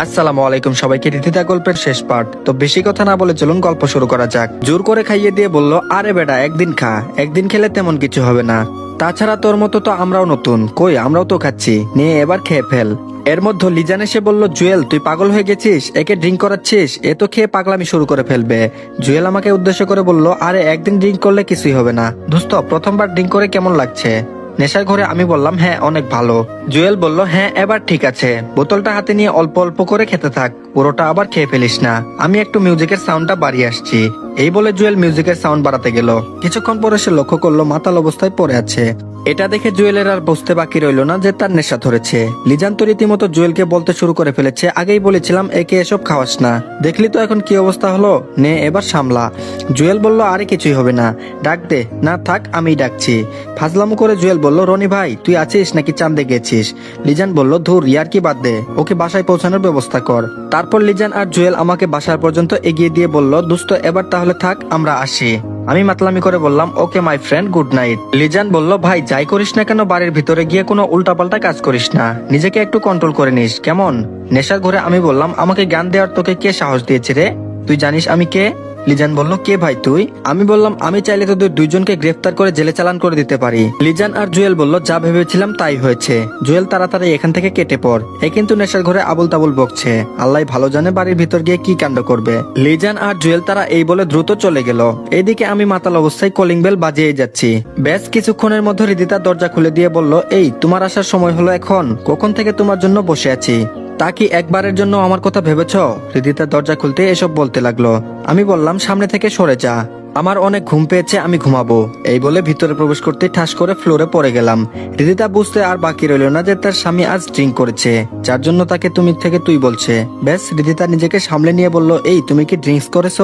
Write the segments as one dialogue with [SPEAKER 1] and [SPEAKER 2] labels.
[SPEAKER 1] আসসালামু আলাইকুম সবাইকে রীতিতা গল্পের শেষ পার্ট তো বেশি কথা না বলে চলুন গল্প শুরু করা যাক। জোর করে খাইয়ে দিয়ে বলল, আরে বেটা, একদিন খা। একদিন খেলে তেমন কিছু হবে না। তাছাড়া তোর মতো তো আমরাও নতুন। কই, আমরাও তো খাচ্ছি। নিয়ে এবার খেয়ে ফেল। এর মধ্যে লিজান এসে বলল, জুয়েল, তুই পাগল হয়ে গেছিস? একে ড্রিঙ্ক করাচ্ছিস? এ তো খেয়ে পাগলামি শুরু করে ফেলবে। জুয়েল আমাকে উদ্দেশ্য করে বলল, আরে, একদিন ড্রিঙ্ক করলে কিছুই হবে না। দোস্ত, প্রথমবার ড্রিঙ্ক করে কেমন লাগছে? নেশার ঘরে আমি বললাম হ্যাঁ অনেক ভালো। জুয়েল বলল হ্যাঁ এবার ঠিক আছে। বোতলটা হাতে নিয়ে অল্প অল্প করে খেতে থাক। পুরোটা আবার খেয়ে ফেলিস না। আমি একটু মিউজিকের সাউন্ডটা বাড়িয়ে আসছি। এই বলে জুয়েল মিউজিকের সাউন্ড বাড়াতে গেল। কিছুক্ষণ পরে সে লক্ষ্য করল মাতাল অবস্থায় পড়ে আছে। এটা দেখে জুয়েলের আর বুঝতে বাকি রইল না যে তার নেশা ধরেছে। লিজান তো রীতিমতো জুয়েলকে বলতে শুরু করে ফেলেছে, আগেই বলেছিলাম, একে এসব খাওয়াস না। দেখলি তো এখন কি অবস্থা হলো? নে, এবার সামলা। জুয়েল বলল, আরে কিছুই হবে না। ডাক দে। না, থাক আমি ডাকছি। ফাজলামো করে জুয়েল বলল, রনি ভাই, তুই আছিস নাকি চান্দে গেছিস? লিজান বলল, ধুর, ইয়ার কি বাদ দে। ওকে বাসায় পৌঁছানোর ব্যবস্থা কর। তারপর লিজান আর জুয়েল আমাকে বাসার পর্যন্ত এগিয়ে দিয়ে বলল, দোস্ত, এবার তাহলে থাক, আমরা আসি। আমি মাতলামি করে বললাম, okay my friend good night Lizan বলল, ভাই, যাই করিস না কেন, বাড়ির ভিতরে গিয়ে কোনো উল্টাপাল্টা কাজ করিস না। নিজেকে একটু কন্ট্রোল করে নিস, কেমন? নেশার ঘরে আমি বললাম, আমাকে জ্ঞান দেওয়ার তোকে কে সাহস দিয়েছে রে? তুই জানিস আমি কে? লিজান বলল, কে ভাই তুই? আমি বললাম, আমি চাইলে তোদের দুইজনকে গ্রেফতার করে জেলে চালান করে দিতে পারি। লিজান আর জুয়েল বলল, যা ভেবেছিলাম তাই হয়েছে। জুয়েল তাড়াতাড়ি এখান থেকে কেটে পড়। এ কিন্তু নেশার ঘরে আবুল তাবুল বকছে। আল্লাহ ভালো জানে বাড়ির ভিতর গিয়ে কি কাণ্ড করবে। লিজান আর জুয়েল তারা এই বলে দ্রুত চলে গেল। এদিকে আমি মাতাল অবস্থায় কলিং বেল বাজিয়ে যাচ্ছি। বেশ কিছুক্ষণের মধ্যে রিদিতা দরজা খুলে দিয়ে বলল, এই, তোমার আসার সময় হলো এখন। কখন থেকে তোমার জন্য বসে আছি? তা কি একবারের জন্য আমার কথা ভেবেছ? হৃদিতা দরজা খুলতে এসব বলতে লাগল। আমি বললাম, সামনে থেকে সরে যা। আমার অনেক ঘুম পেয়েছে, আমি ঘুমাবো। এই বলে ভিতরে প্রবেশ করতে ঠাস করে ফ্লোরে পড়ে গেলাম। হৃদিতা বুঝতে আর বাকি রইল না যে তার স্বামী আজ ড্রিঙ্ক করেছে। যার জন্য তাকে তুমি থেকে তুই বলছে। ব্যাস, হৃদিতা নিজেকে সামলে নিয়ে বলল, এই, তুমি কি ড্রিঙ্কস করেছ?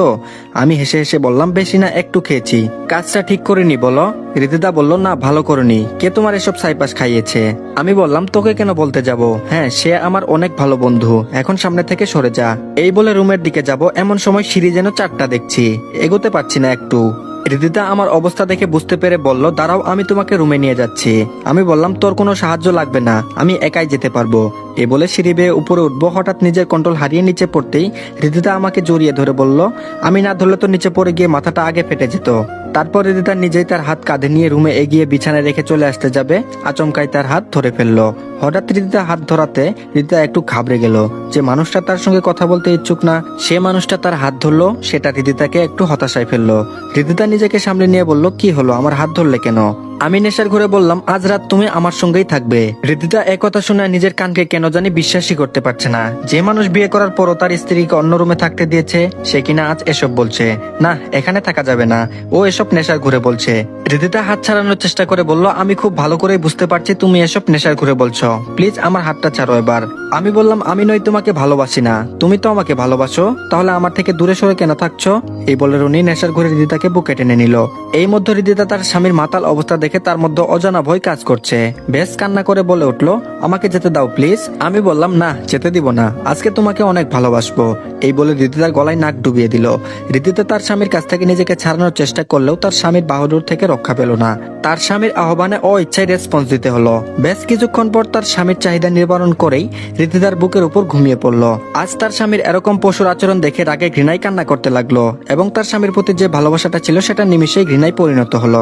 [SPEAKER 1] আমি হেসে হেসে বললাম, বেশি না, একটু খেয়েছি। কাজটা ঠিক করিনি বলো। হৃদিতা বলল, না, ভালো করনি। কে তোমার এসব সাইপাস খাইয়েছে? আমি বললাম, তোকে কেন বলতে যাব? হ্যাঁ সে আমার অনেক ভালো বন্ধু। এখন সামনে থেকে সরে যা। এই বলে রুমের দিকে যাব। এমন সময় সিঁড়ি যেন চারটা দেখছি। এগোতে পারছি না একটু। হৃদিতা আমার অবস্থা দেখে বুঝতে পেরে বলল, দাঁড়াও, আমি তোমাকে রুমে নিয়ে যাচ্ছি। আমি বললাম, তোর কোনো সাহায্য লাগবে না। আমি একাই যেতে পারব। এ বলে সিঁড়ি বেয়ে উপরে উঠবো। হঠাৎ নিজের কন্ট্রোল হারিয়ে নিচে পড়তেই হৃদিতা আমাকে জড়িয়ে ধরে বলল, আমি না ধরলে তো নিচে পড়ে গিয়ে মাথাটা আগে ফেটে যেত। তারপর হৃদিতা নিজেই তার হাত কাঁধে নিয়ে রুমে এগিয়ে বিছানায় রেখে চলে আসতে যাবে, আচমকাই তার হাত ধরে ফেলল। হঠাৎ হৃদিতা হাত ধরাতে হৃদিতা একটু ঘাবড়ে গেল। যে মানুষটা তার সঙ্গে কথা বলতে ইচ্ছুক না, সে মানুষটা তার হাত ধরলো, সেটা রিদিতাকে একটু হতাশায় ফেলল। রিদিতা নিজেকে সামনে নিয়ে বলল, কি হলো? আমার হাত ধরলে কেন? আমি নেশার ঘরে বললাম, আজ রাত তুমি আমার সঙ্গেই থাকবে। হৃদিতা একথা শুনে নিজের কানকে কেন জানি বিশ্বাসই করতে পারছে না। যে মানুষ বিয়ে করার পরও তার স্ত্রীকে অন্য রুমে থাকতে দিয়েছে, সে কিনা আজ এসব বলছে। না, এখানে থাকা যাবে না। ও এসব নেশার ঘুরে বলছে। হৃদিতা হাত ছাড়ানোর চেষ্টা করে বলল, আমি খুব ভালো করে বুঝতে পারছি তুমি এসব নেশার ঘুরে বলছো। প্লিজ আমার হাতটা ছাড়ো এবার। আমি বললাম, আমি নই তোমাকে ভালোবাসি না। তুমি তো আমাকে ভালোবাসো। তাহলে আমার থেকে দূরে সরে কেন থাকছো? এই বলে রুনি নেশার ঘরে হৃদিতাকে বুকে টেনে নিল। এই মধ্যে হৃদিতা তার স্বামীর মাতাল অবস্থা দেখে তার মধ্যে অজানা ভয় কাজ করছে। বেশ কান্না করে বলে উঠল, আমাকে যেতে দাও, প্লিজ। আমি বললাম, না, যেতে দিব না। আজকে তোমাকে অনেক ভালোবাসবো। এই বলে রীতিতার গলায় নাক ডুবিয়ে দিল। রীতিতা তার স্বামীর কাছ থেকে নিজেকে ছাড়ানোর চেষ্টা করলেও তার স্বামীর বাহাদুর থেকে রক্ষা পেল না। তার স্বামীর আহ্বানে অ ইচ্ছায় রেসপন্স দিতে হলো। বেশ কিছুক্ষণ পর তার স্বামীর চাহিদা নিবারণ করেই রীতিতার বুকের উপর ঘুমিয়ে পড়ল। আজ তার স্বামীর এরকম পশুর আচরণ দেখে রাগে ঘৃণায় কান্না করতে লাগল, এবং তার স্বামীর প্রতি যে ভালোবাসাটা ছিল সেটা নিমিশেই ঘৃণায় পরিণত হলো।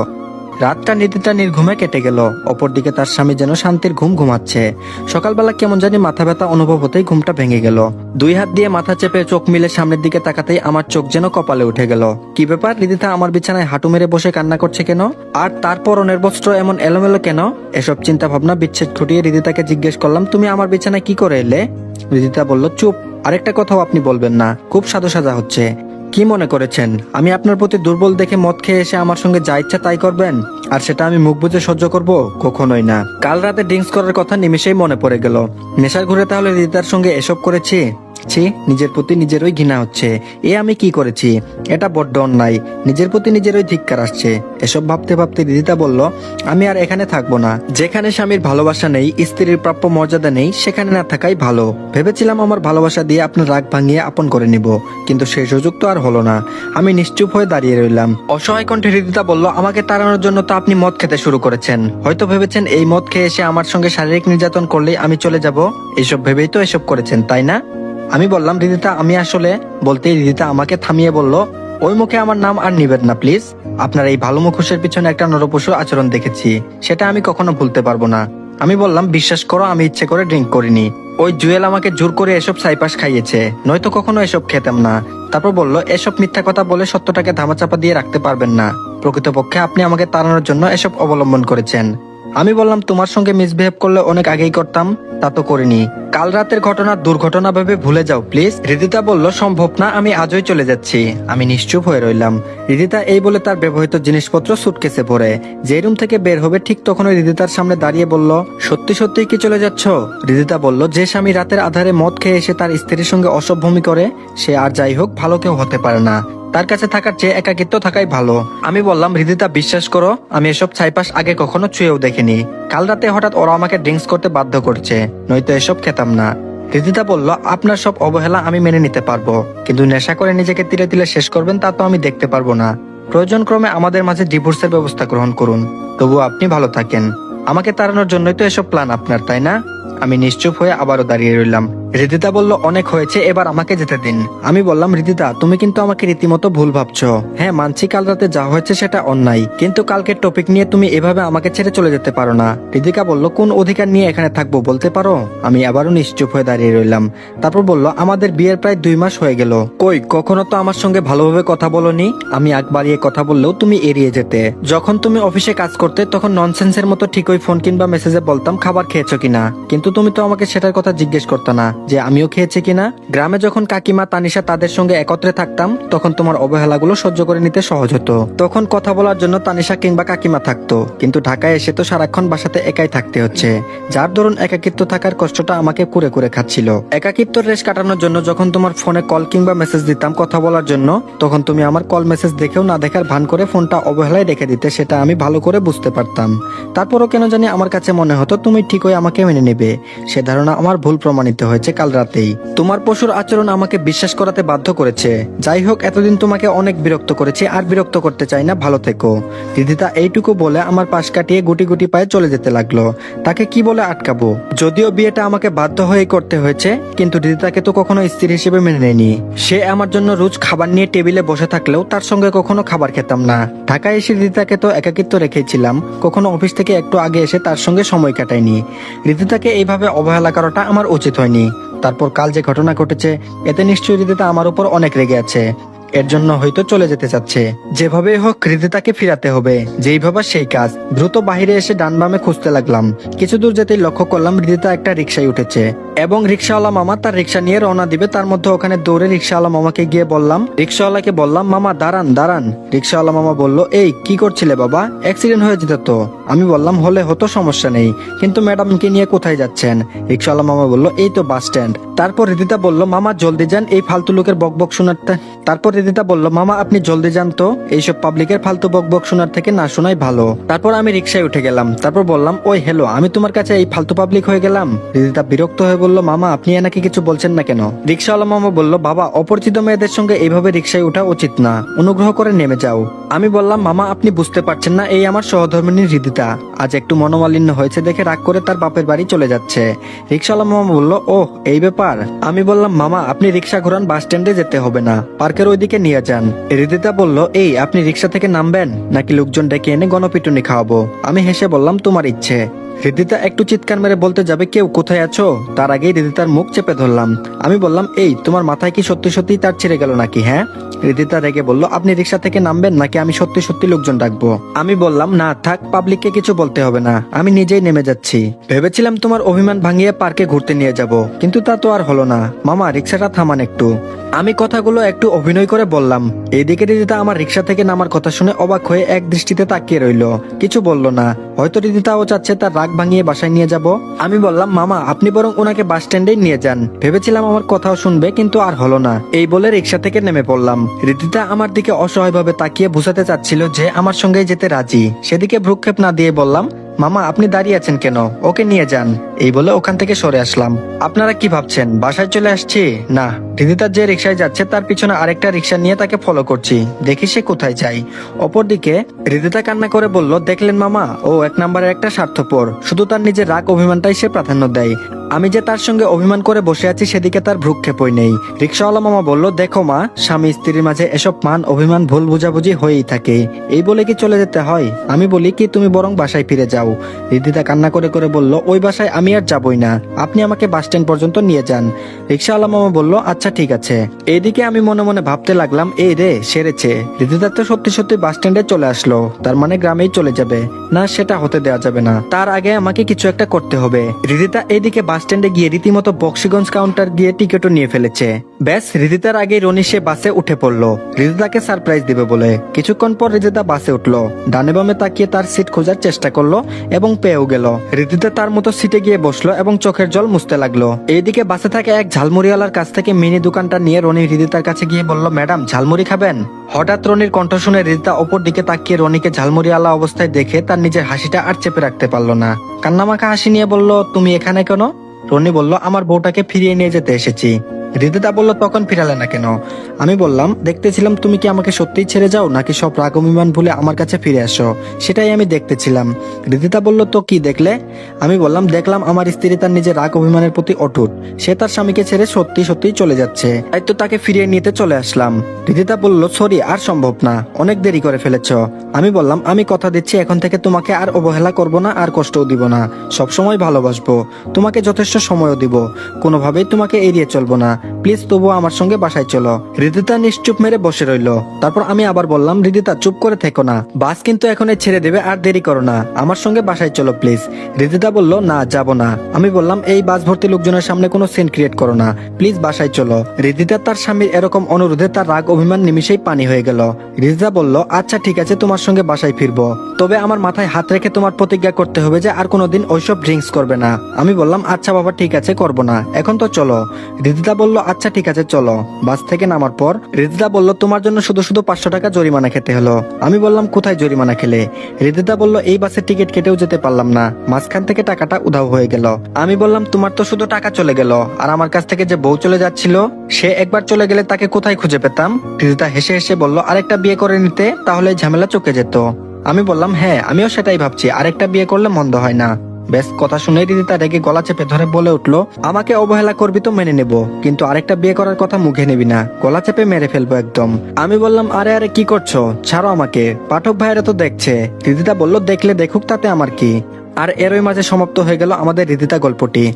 [SPEAKER 1] রাতটা নীতিটা নির্ঘুমে কেটে গেল। অপরদিকে তার স্বামী যেন শান্তির ঘুম ঘুমাচ্ছে। সকালবেলা কেমন জানি মাথা ব্যথা অনুভব হতেই ঘুমটা ভেঙে গেল। দুই হাত দিয়ে মাথা চেপে চোখ মিলে সামনের দিকে তাকাতেই আমার চোখ যেন কপালে উঠে গেল। কি ব্যাপার রিদিতা আমার বিছানায় হাঁটু মেরে বসে কান্না করছে কেন? আর তারপর অনের বস্ত্র এমন এলোমেলো কেন? এসব চিন্তা ভাবনা বিচ্ছেদ ঘটিয়ে রিদিতাকে জিজ্ঞেস করলাম, তুমি আমার বিছানায় কি করে এলে? রিদিতা বলল, চুপ, আরেকটা কথাও আপনি বলবেন না। খুব সাদা সাজা হচ্ছে। কি মনে করেছেন? আমি আপনার প্রতি দুর্বল দেখে মদ খেয়ে এসে আমার সঙ্গে যা ইচ্ছা তাই করবেন, আর সেটা আমি মুখ বুঝে সহ্য করব কখনোই না। কাল রাতে ড্রিঙ্কস করার কথা নিমেষেই মনে পড়ে গেল। নেশার ঘুরে তাহলে রিদার সঙ্গে এসব করেছি? ছি নিজের প্রতি নিজেরই ঘৃণা হচ্ছে। এ আমি কি করেছি? এটা বড্ড অন্যায়। নিজের প্রতি নিজেরই ধিক্কার আসছে। এসব ভাবতে ভাবতে দিদিতা বলল, আমি আর এখানে থাকব না। যেখানে স্বামীর ভালোবাসা নেই, স্ত্রীর প্রাপ্য মর্যাদা নেই, সেখানে না থাকাই ভালো। ভেবেছিলাম আমার ভালোবাসা দিয়ে আপনার রাগ ভাঙিয়ে আপন করে নিব, কিন্তু সেই সুযোগ তো আর হলো না। আমি নিশ্চুপ হয়ে দাঁড়িয়ে রইলাম। অসহায় কণ্ঠে হৃদিতা বলল, আমাকে তাড়ানোর জন্য তো আপনি মদ খেতে শুরু করেছেন। হয়তো ভেবেছেন এই মদ খেয়ে এসে আমার সঙ্গে শারীরিক নির্যাতন করলেই আমি চলে যাব? এসব ভেবেই তো এসব করেছেন, তাই না? আমি বললাম, রিদিতা, আমি আসলে বলতেই রিদিতা আমাকে থামিয়ে বলল, ওই মুখে আমার নাম আর নিবেন না, প্লিজ। আপনার এই ভালো মুখোশের পিছনে একটা নরপশুর আচরণ দেখেছি, সেটা আমি কখনো ভুলতে পারব না। আমি বললাম, বিশ্বাস করো, আমি ইচ্ছে করে ড্রিঙ্ক করিনি। ওই জুয়েল আমাকে জোর করে এসব সাইপাস খাইয়েছে, নয়তো কখনো এসব খেতাম না। তারপর বলল, এসব মিথ্যা কথা বলে সত্যটাকে ধামাচাপা দিয়ে রাখতে পারবেন না। প্রকৃতপক্ষে আপনি আমাকে তাড়ানোর জন্য এসব অবলম্বন করেছেন। আমি বললাম, তোমার সঙ্গে মিসবিহেভ করলে অনেক আগেই করতাম, তা তো করিনি। কাল রাতের ঘটনা দুর্ঘটনা ভেবে ভুলে যাও, প্লিজ। রিদিতা বলল, সম্ভব না, আমি আজই চলে যাচ্ছি। আমি নিশ্চুপ হয়ে রইলাম। রিদিতা এই বলে তার ব্যবহৃত জিনিসপত্র সুটকেসে পড়ে। যে রুম থেকে বের হবে, ঠিক তখন ওই রিদিতার সামনে দাঁড়িয়ে বলল, সত্যি সত্যি কি চলে যাচ্ছ? রিদিতা বলল, যে স্বামী রাতের আধারে মদ খেয়ে এসে তার স্ত্রীর সঙ্গে অসভ্যমি করে, সে আর যাই হোক, ভালো কেউ হতে পারে না। তার কাছে থাকার চেয়ে একাকিত্ব থাকাই ভালো। আমি বললাম হৃদিতা বিশ্বাস করো, আমি এসব ছাইপাস আগে কখনো ছুঁয়েও দেখিনি। কাল রাতে হঠাৎ ওরা আমাকে ড্রিঙ্কস করতে বাধ্য করছে, নয়তো এসব খেতাম না। রিদিতা বলল, আপনার সব অবহেলা আমি মেনে নিতে পারব। কিন্তু নেশা করে নিজেকে তিলে তিলে শেষ করবেন তা তো আমি দেখতে পারব না। প্রয়োজন ক্রমে আমাদের মাঝে ডিভোর্সের ব্যবস্থা গ্রহণ করুন। তবু আপনি ভালো থাকেন। আমাকে তাড়ানোর জন্যই তো এসব প্ল্যান আপনার, তাই না? আমি নিশ্চুপ হয়ে আবারও দাঁড়িয়ে রইলাম। রিদিতা বলল, অনেক হয়েছে, এবার আমাকে যেতে দিন। আমি বললাম রিদিতা তুমি কিন্তু আমাকে রীতিমতো ভুল ভাবছ। হ্যাঁ মানছি কাল রাতে যা হয়েছে সেটা অন্যায়, কিন্তু কালকের টপিক নিয়ে তুমি এভাবে আমাকে ছেড়ে চলে যেতে পারো না। রিদিকা বলল, কোন অধিকার নিয়ে এখানে থাকব বলতে পারো? আমি আবারও নিশ্চুপ হয়ে দাঁড়িয়ে রইলাম। তারপর বলল, আমাদের বিয়ের প্রায় দুই মাস হয়ে গেল। কই, কখনো তো আমার সঙ্গে ভালোভাবে কথা বলনি? আমি আগ বাড়িয়ে কথা বললেও, তুমি এড়িয়ে যেতে। যখন তুমি অফিসে কাজ করতে, তখন ননসেন্সের মতো ঠিকই ফোন কিংবা মেসেজে বলতাম, খাবার খেয়েছো কিনা? কিন্তু তুমি তো আমাকে সেটার কথা জিজ্ঞেস করতে না। যে আমিও খেয়েছি কিনা? গ্রামে যখন কাকিমা তানিশা তাদের সঙ্গে একত্রে থাকতাম, তখন তোমার অবহেলাগুলো সহ্য করে নিতে সহজ হতো। তখন কথা বলার জন্য তানিশা কিংবা কাকিমা থাকতো, কিন্তু ঢাকায় এসে তো সারাক্ষণ বাসাতে একাই থাকতে হচ্ছে। যার দরুন একাকিত্ব থাকার কষ্টটা আমাকে কুরে করে খাচ্ছিল। একাকিত্ব রেশ কাটানোর জন্য যখন তোমার ফোনে কল কিংবা মেসেজ দিতাম কথা বলার জন্য, তখন তুমি আমার কল মেসেজ দেখেও না দেখার ভান করে ফোনটা অবহেলায় রেখে দিতে, সেটা আমি ভালো করে বুঝতে পারতাম। তারপরও কেন জানি আমার কাছে মনে হতো, তুমি ঠিকই আমাকে মেনে নেবে। সে ধারণা আমার ভুল প্রমাণিত হয়েছে কাল রাতেই। তোমার পশুর আচরণ আমাকে বিশ্বাস করাতে বাধ্য করেছে। যাই হোক, এতদিন তোমাকে অনেক বিরক্ত করেছি আর বিরক্ত করতে চাই না, ভালো থেকো। দিদিতা এইটুকু বলে আমার পাশ কাটিয়ে গুটি গুটি পায়ে চলে যেতে লাগল। তাকে কি বলে আটকাবো? যদিও বিয়েটা আমাকে বাধ্য হয়ে করতে হয়েছে, কিন্তু দিদিতাকে তো কখনো স্ত্রী হিসেবে মেনে নেয়নি। সে আমার জন্য রোজ খাবার নিয়ে টেবিলে বসে থাকলেও তার সঙ্গে কখনো খাবার খেতাম না। ঢাকায় এসে দিদিতাকে তো একাকিত্ব রেখেছিলাম, কখনো অফিস থেকে একটু আগে এসে তার সঙ্গে সময় কাটাইনি। রিদিতাকে এইভাবে অবহেলা করাটা আমার উচিত হয়নি। তারপর কাল যে ঘটনা ঘটেছে, এতে নিশ্চয়ই রিদিতা আমার উপর অনেক রেগে আছে। এর জন্য হয়তো চলে যেতে চাচ্ছে। যেভাবে হোক, হৃদিতাকে ফিরাতে হবে। যেই ভাবা সেই কাজ। দ্রুত বাহিরে এসে ডান বামে খুঁজতে লাগলাম। কিছু দূর যেতেই লক্ষ্য করলাম হৃদিতা একটা রিক্সায় উঠেছে। এবং রিক্সাওয়ালা মামা তার রিক্সা নিয়ে রওনা দিবে, তার মধ্যে ওখানে দৌড়ে রিক্সাওয়ালা মামাকে গিয়ে বললাম, রিক্সাওয়ালাকে বললাম, মামা, দাঁড়ান দাঁড়ান। রিক্সাওয়ালা মামা বলল, এই, কি করছিলে বাবা? অ্যাক্সিডেন্ট হয়ে যেত তো? আমি বললাম, হলে হতো, সমস্যা নেই। কিন্তু ম্যাডামকে নিয়ে কোথায় যাচ্ছেন? রিক্সাওয়ালা মামা বলল, এই তো বাস স্ট্যান্ড। তারপর রিদিতা বলল, মামা, জলদি যান, এই ফালতু লোকের বকবক শোনাতে তারপর রিদিতা বলল, মামা, আপনি জলদি যান তো, এইসব পাবলিকের ফালতু বকবক শোনার থেকে না শোনাই ভালো। তারপর আমি রিক্সায় উঠে গেলাম, তারপর বললাম, ওই হ্যালো আমি তোমার কাছে এই ফালতু পাবলিক হয়ে গেলাম? রিদিতা বিরক্ত হয়ে বলল, মামা, আপনি এনাকে কিছু বলছেন না কেন? রিক্সাওয়ালা মামা বলল, বাবা, অপরিচিত মেয়েদের সঙ্গে এইভাবে রিক্সায় ওঠা উচিত না। অনুগ্রহ করে নেমে যাও। আমি বললাম, মামা, আপনি বুঝতে পারছেন না, এই আমার সহধর্মিনী হৃদিতা। আজ একটু মনোমালিন্য হয়েছে দেখে রাগ করে তার বাপের বাড়ি চলে যাচ্ছে। রিক্সাওয়ালা মামা বলল, ওহ, এই ব্যাপার? আমি বললাম, মামা, আপনি রিক্সা ঘোরান, বাস স্ট্যান্ডে যেতে হবে না। পার্কের ওইদিকে নিয়ে যান। হৃদিতা বলল, এই, আপনি রিক্সা থেকে নামবেন? নাকি লোকজন ডেকে এনে গণপিটুনি খাওয়াবো? আমি হেসে বললাম, তোমার ইচ্ছে। হৃদিতা একটু চিৎকার মেরে বলতে যাবে কেউ কোথায় আছো? তার আগেই হৃদিতার মুখ চেপে ধরলাম। আমি বললাম, এই, তোমার মাথায় কি সত্যি সত্যি তার ছেড়ে গেল নাকি হ্যাঁ? হৃদিতা রেগে বলল, আপনি রিক্সা থেকে নামবেন নাকি আমি সত্যি সত্যি লোকজন ডাকবো? আমি বললাম, না, থাক পাবলিককে কিছু বলতে হবে না। আমি নিজেই নেমে যাচ্ছি। ভেবেছিলাম তোমার অভিমান ভাঙিয়ে পার্কে ঘুরতে নিয়ে যাব, কিন্তু তা তো আর হলো না। মামা, রিক্সাটা থামান একটু। আমি কথাগুলো একটু অভিনয় করে বললাম। এইদিকে রিদিতা আমার রিক্সা থেকে নামার কথা শুনে অবাক হয়ে এক দৃষ্টিতে তাকিয়ে রইল। কিছু বলল না। হয়তো রিদিতাও চাচ্ছে তার রাগ ভাঙিয়ে বাসায় নিয়ে যাব। আমি বললাম, মামা, আপনি বরং ওনাকে বাস স্ট্যান্ডে নিয়ে যান। ভেবেছিলাম আমার কথাও শুনবে, কিন্তু আর হলো না। এই বলে রিক্সা থেকে নেমে পড়লাম। রিদিতা আমার দিকে অসহায়ভাবে তাকিয়ে বুঝাতে চাচ্ছিল যে আমার সঙ্গে যেতে রাজি। সেদিকে ভ্রুক্ষেপ না দিয়ে বললাম মামা, আপনি দাঁড়িয়ে আছেন কেন? ওকে নিয়ে যান। এই বলে ওখান থেকে সরে আসলাম। আপনারা কি ভাবছেন? বাসায় চলে আসছি? না রিদিতা যে রিক্সায় যাচ্ছে, তার পিছনে আরেকটা রিক্সা নিয়ে তাকে ফলো করছি। দেখি সে কোথায় যায়। অপরদিকে রিদিতা কান্না করে বলল, দেখলেন মামা, ও এক নম্বরের একটা স্বার্থপর। শুধু তার নিজের রাগ, অভিমানটাই সে প্রাধান্য দেয়। আমি যে তার সঙ্গে অভিমান করে বসে আছি সেদিকে তার ভ্রুক্ষেপই নেই। রিক্সাওয়ালা মামা বলল, দেখো মা, স্বামী স্ত্রীর মাঝে এসব মান অভিমান, ভুল বুঝাবুঝি হয়েই থাকে। এই বলে কি চলে যেতে হয়? আমি বলি কি, তুমি বরং বাসায় ফিরে যাও। রিদিতা কান্না করে করে বলল, ওই বাসায় আমি আর যাবই না। আপনি আমাকে বাস স্ট্যান্ড পর্যন্ত নিয়ে যান। রিক্সাওয়ালা মামা বলল আচ্ছা ঠিক আছে। এইদিকে আমি মনে মনে ভাবতে লাগলাম, এই রে, সেরেছে। রিদিতা তো সত্যি সত্যি বাস স্ট্যান্ডে চলে আসলো। তার মানে গ্রামেই চলে যাবে। না, সেটা হতে দেওয়া যাবে না। তার আগে আমাকে কিছু একটা করতে হবে। রিদিতা এইদিকে বাস স্ট্যান্ডে গিয়ে রীতিমতো বক্সিগঞ্জ কাউন্টার গিয়ে টিকিটও নিয়ে ফেলেছে। ব্যাস, রিদিতার আগে রনি সে বাসে উঠে পড়ল। রিদিতাকে সারপ্রাইজ দিবে বলে। কিছুক্ষণ পর রিদিতা বাসে উঠল। ডানে বামে তাকিয়ে তার সিট খোঁজার চেষ্টা করল এবং পেয়েও গেল। রিদিতা তার মতো সিটে গিয়ে বসল এবং চোখের জল মুছতে লাগল। এইদিকে বাসে থাকা এক ঝালমুড়িওয়ালার কাছ থেকে মিনি দোকানটা নিয়ে রনি হৃদিতার কাছে গিয়ে বলল, ম্যাডাম, ঝালমুড়ি খাবেন? হঠাৎ রনির কণ্ঠ শুনে হৃদিতা ওপর দিকে তাকিয়ে রনিকে ঝালমুড়িওয়ালা অবস্থায় দেখে তার নিজের হাসিটা আর চেপে রাখতে পারল না। কান্নামাখা হাসি নিয়ে বলল, তুমি এখানে কেন? রনি বলল আমার বউটাকে ফিরিয়ে নিয়ে যেতে এসেছি। হৃদিতা বলল, তখন ফিরালে না কেন? আমি বললাম, দেখতেছিলাম তুমি কি আমাকে সত্যিই ছেড়ে যাও, নাকি সব রাগ অভিমান ভুলে আমার কাছে ফিরে আসো? সেটাই আমি দেখতেছিলাম। হৃদিতা বলল, তো কি দেখলে? আমি বললাম, দেখলাম আমার স্ত্রী তার নিজের রাগ অভিমানের প্রতি অটুট। সে তার স্বামীকে ছেড়ে সত্যি সত্যি চলে যাচ্ছে। তাই তো তাকে ফিরিয়ে নিতে চলে আসলাম। হৃদিতা বলল, সরি, আর সম্ভব না। অনেক দেরি করে ফেলেছ। আমি বললাম, আমি কথা দিচ্ছি, এখন থেকে তোমাকে আর অবহেলা করব না, আর কষ্টও দিব না। সবসময় ভালোবাসবো। তোমাকে যথেষ্ট সময়ও দিব। কোনোভাবেই তোমাকে এড়িয়ে চলবো না। প্লিজ তবুও আমার সঙ্গে বাসায় চলো। হৃদিতা নিশ্চুপ মেরে বসে রইল। তারপর আমি আবার বললাম, হৃদিতা, চুপ করে থেকো না। বাস কিন্তু এখন ছেড়ে দেবে আর দেরি করো না। আমার সঙ্গে বাসায় চলো, প্লিজ। হৃদিতা বলল, না, যাব না। আমি বললাম, এই বাস ভর্তি লোকজনের সামনে কোনো সিন ক্রিয়েট করো না। প্লিজ বাসায় চলো। হৃদিতা তার স্বামীর এরকম অনুরোধে তার রাগ অভিমান নিমিশেই পানি হয়ে গেল। হৃদিতা বলল আচ্ছা ঠিক আছে, তোমার সঙ্গে বাসায় ফিরবো। তবে আমার মাথায় হাত রেখে তোমার প্রতিজ্ঞা করতে হবে যে আর কোনোদিন ওইসব ড্রিঙ্কস করবে না। আমি বললাম আচ্ছা বাবা, ঠিক আছে, করব না। এখন তো চলো। হৃদিতা বলল আচ্ছা ঠিক আছে, চলো। বাস থেকে নামার পর রিদিদা বলল, তোমার জন্য শুধু শুধু পাঁচশো টাকা জরিমানা খেতে হলো। আমি বললাম, কোথায় জরিমানা খেলে? রিদিদা বলল, এই বাসের টিকিট কেটেও যেতে পারলাম না। মাঝখান থেকে টাকাটা উধাও হয়ে গেল। আমি বললাম, তোমার তো শুধু টাকা চলে গেল। আর আমার কাছ থেকে যে বউ চলে যাচ্ছিল, সে একবার চলে গেলে তাকে কোথায় খুঁজে পেতাম? রিদিদা হেসে হেসে বলল, আরেকটা বিয়ে করে নিতে, তাহলে ঝামেলা চোখে যেত। আমি বললাম হ্যাঁ আমিও সেটাই ভাবছি। আরেকটা বিয়ে করলে মন্দ হয় না। বেশ কথা শুনে রিদিতা রেগে গলা চেপে ধরে বলে উঠল, আমাকে অবহেলা করবি তো মেনে নেব, কিন্তু আরেকটা বিয়ে করার কথা মুখে নিবি না। গলা চেপে মেরে ফেলব একদম। আমি বললাম, আরে আরে, কি করছ? ছাড়ো আমাকে। পাঠক ভাইয়েরা তো দেখছে। রিদিতা বলল, দেখলে দেখুক তাতে আমার কি। আর এরই মাঝে সমাপ্ত হয়ে গেল আমাদের রীতিতা গল্পটি।